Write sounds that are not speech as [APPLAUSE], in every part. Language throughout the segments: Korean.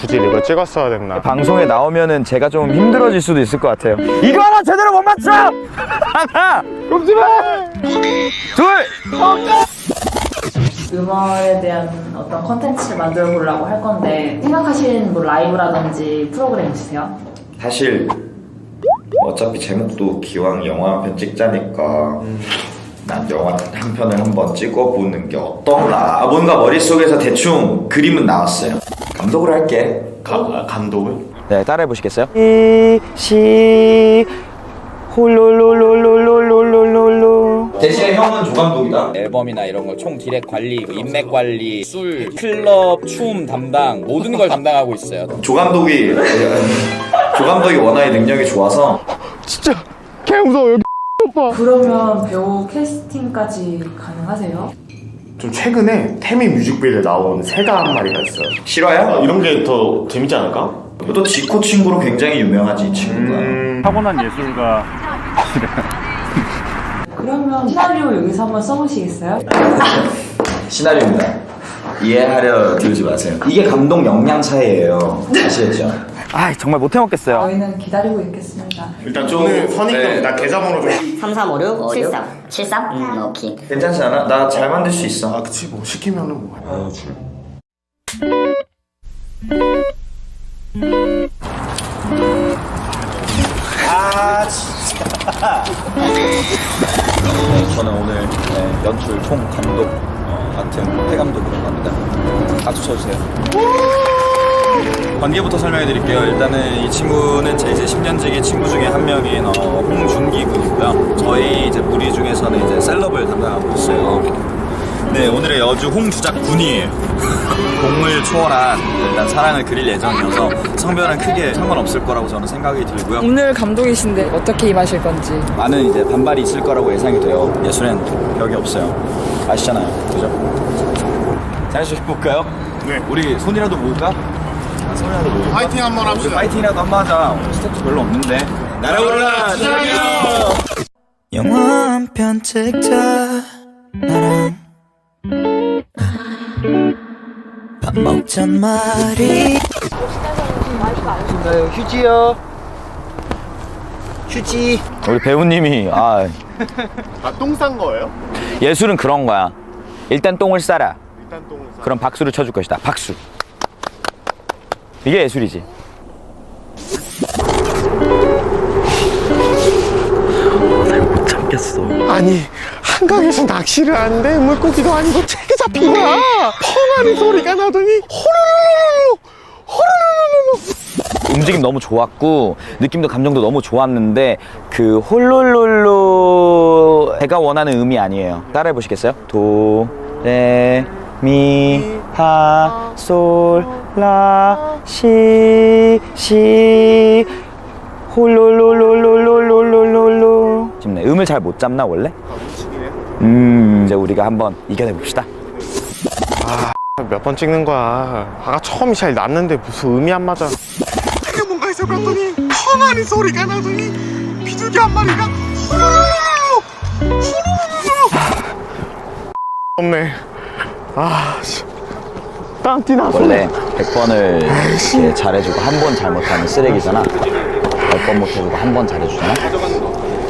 굳이 이걸 찍었어야 됐나 방송에 나오면은 제가 좀 힘들어질 수도 있을 것 같아요. 이거 하나 제대로 못 맞춰! [LAUGHS] 하나! 둘! 유머에 대한 어떤 컨텐츠를 만들어 보려고 할 건데 생각하신 뭐 라이브라든지 프로그램 있으세요? 사실 어차피 제목도 기왕 영화 한 편 찍자니까 난 영화 한 편을 한번 찍어보는 게 어떤가 뭔가 머릿속에서 대충 그림은 나왔어요 감독을 할게 가, 감독을? 네, 따라해 보시겠어요? 시, 시, 홀롤롤롤롤롤롤롤. 대신에 형은 조감독이다 앨범이나 이런 걸총 디렉 관리, 뭐 인맥 관리, 술, 클럽, 춤 담당 모든 걸 담당하고 있어요. 조감독이 조감독이 워낙에 능력이 좋아서 진짜 개 무서워 여기 그러면 배우 캐스팅까지 가능하세요? 좀 최근에 태미 뮤직비디오에 나온 새가 한 마리가 있어요 실화야? 이런 게 더 재밌지 않을까? 또 지코 친구로 굉장히 유명하지 이 친구가 음... 타고난 예술가 [LAUGHS] 그러면 시나리오 여기서 한번 써보시겠어요? [LAUGHS] 시나리오입니다 이해하려 들지 마세요 이게 감독 역량 차이예요 아시겠죠? 아, 정말 못 해먹겠어요. 저희는 기다리고 있겠습니다. 일단 좀 선입금 네. 나 계좌번호 좀 3356 73 73 음, 오케이 괜찮지 않아? 나 잘 만들 수 있어 아 그치 뭐 시키면은 뭐 해야지 네, [LAUGHS] 저는 오늘 네, 연출 총 감독 어, 같은 해감독으로 갑니다. 박수 쳐주세요. 관계부터 설명해 드릴게요. 일단은 이 친구는 제 이제 10년지기 친구 중에 한 명인 어, 홍준기 군이고요. 저희 이제 무리 중에서는 이제 셀럽을 담당하고 있어요. 네, 오늘의 여주 홍주작 군이에요. [LAUGHS] 공을 초월한 일단 사랑을 그릴 예정이어서 성별은 크게 상관없을 거라고 저는 생각이 들고요. 오늘 감독이신데 어떻게 임하실 건지 많은 이제 반발이 있을 거라고 예상이 돼요. 예술엔 벽이 없어요. 아시잖아요. 그죠? 자연스럽게 해볼까요? 네. 우리 손이라도 모을까? 아, 손이라도 모을까? 파이팅 한번 우리 합시다 파이팅이라도 한번 하자. 오늘 스텝도 별로 없는데. 날아올라! 영화 한 편 찍자 나랑 밥 먹잔 말이 휴지요. 휴지. 우리 배우님이 아 아똥 싼 거예요? 예술은 그런 거야. 일단 똥을 싸라. 일단 똥을 싸 그럼 박수를 쳐줄 것이다. 박수. 이게 예술이지. 아니 한강에서 낚시를 하는데 물고기도 아니고 책에 잡힌 거야 펑하는 소리가 나더니 호로로로로 호로로로로 움직임 너무 좋았고 느낌도 감정도 너무 좋았는데 그 홀롤롤로 제가 원하는 음이 아니에요. 따라해 보시겠어요? 도, 레, 미, 파, 솔, 라, 시, 시, 홀롤롤롤롤롤롤롤로. 지금 음을 잘 못 잡나 원래? 음, 이제 우리가 한번 이겨내 봅시다. 몇 번 찍는 거야. 아까 처음이 잘 났는데 무슨 음이 안 맞아. 이게 뭔가 해서 봤더니 펑하는 소리가 나더니 비둘기 한 마리가 호로로로로 호로로로로! 없네 아 씨. 땀띠 나서 원래 100번을 이렇게 잘해주고 한 번 잘못하면 쓰레기잖아. 100번 못해주고 한 번 잘해주잖아.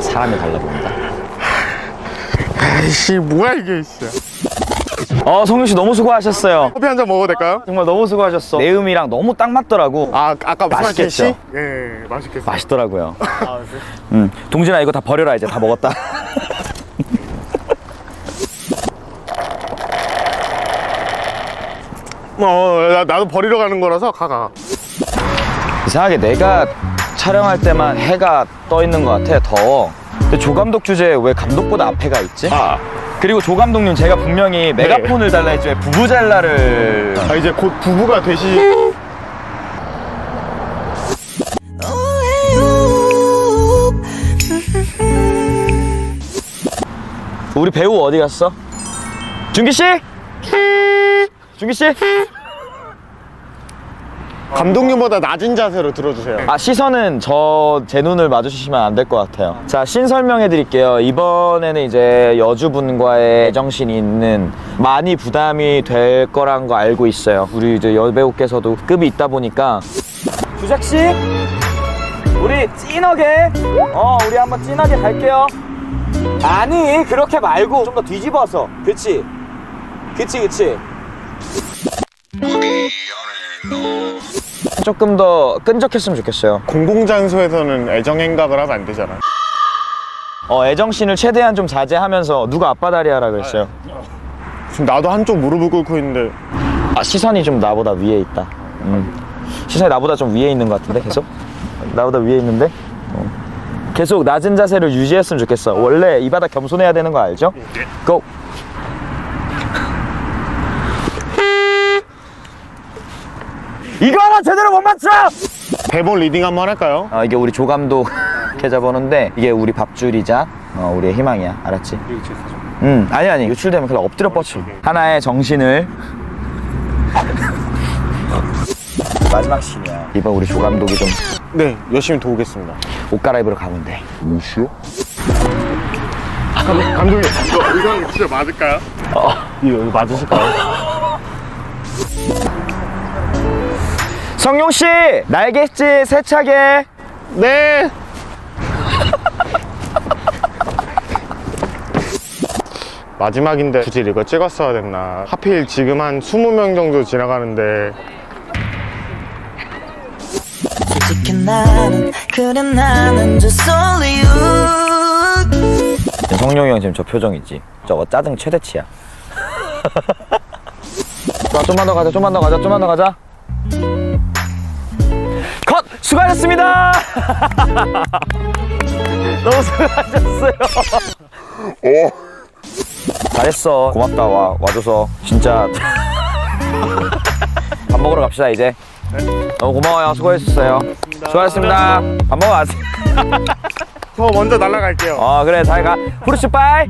사람이 달라 보인다. 아이씨 뭐야 이게 진짜 어, 성윤 씨 너무 수고하셨어요. 커피 한 잔 먹어도 될까요? 정말 너무 수고하셨어. 내 음이랑 너무 딱 맞더라고. 아 아까 말씀하신 맛있겠죠? 씨? 예 맛있겠어요 맛있더라고요. 아, 네. 음, 동진아 이거 다 버려라 이제 다 먹었다. [LAUGHS] 어 나, 나도 버리러 가는 거라서 가가 이상하게 내가 촬영할 때만 해가 떠 있는 것 같아. 더워. 근데 조 감독 주제에 왜 감독보다 앞에 가 있지? 아, 그리고 조 감독님 제가 분명히 메가폰을 달라 했지 왜 부부잘라를 아 이제 곧 부부가 되시 우리 배우 어디 갔어? 준기 씨? 준기 씨? 감독님보다 낮은 자세로 들어주세요. 아 시선은 저 제 눈을 마주치시면 안 될 것 같아요. 자, 신 설명해 드릴게요. 이번에는 이제 여주분과의 애정신이 있는 많이 부담이 될 거란 거 알고 있어요. 우리 이제 여배우께서도 급이 있다 보니까 주작 씨, 우리 찐하게, 어, 우리 한번 찐하게 갈게요. 아니, 그렇게 말고 좀 더 뒤집어서, 그치, 그치, 그치. 조금 더 끈적했으면 좋겠어요. 공공장소에서는 애정행각을 하면 안 되잖아. 어, 애정신을 최대한 좀 자제하면서 누가 아빠 다리 하라 그랬어요. 지금 나도 한쪽 무릎을 꿇고 있는데 아, 시선이 좀 나보다 위에 있다. 음. 시선이 나보다 좀 위에 있는 것 같은데 계속? 나보다 위에 있는데? 어. 계속 낮은 자세를 유지했으면 좋겠어. 원래 이 바닥 겸손해야 되는 거 알죠? 고! 이거 하나 제대로 못 맞춰! 대본 리딩 한번 할까요? 어, 이게 우리 조감독 계좌번호인데 [LAUGHS] 이게 우리 밥줄이자 어, 우리의 희망이야 알았지? 응 아니 아니 유출되면 그냥 엎드려 뻗쳐 하나의 정신을 [LAUGHS] 마지막 신이야 이번 우리 조감독이 좀 옷 네, 열심히 도우겠습니다. 갈아입으러 가면 돼 감독, 감독님, 이거 의상 진짜 맞을까요? 어. 이거, 이거 맞으실까요? [LAUGHS] 성룡씨 날갯짓 세차게 네! [LAUGHS] 마지막인데 굳이 이거 찍었어야 됐나. 하필 지금 한 20명 정도 지나가는데 솔직히 나는 그래 나는 just only you 성룡이 형 지금 저 표정 있지 저거 짜증 최대치야 [LAUGHS] 자 좀만 더 가자 좀만 더 가자 좀만 더 가자 컷! 수고하셨습니다. [LAUGHS] 너무 수고하셨어요. 잘했어. 고맙다. 와, 와줘서. 진짜. [LAUGHS] 밥 먹으러 갑시다 이제. 너무 고마워요. 수고했었어요. 수고하셨습니다. 밥 먹으러 가세요. [LAUGHS] 저 먼저 날아갈게요. 어 그래. 잘 가. 후르츠 빠이.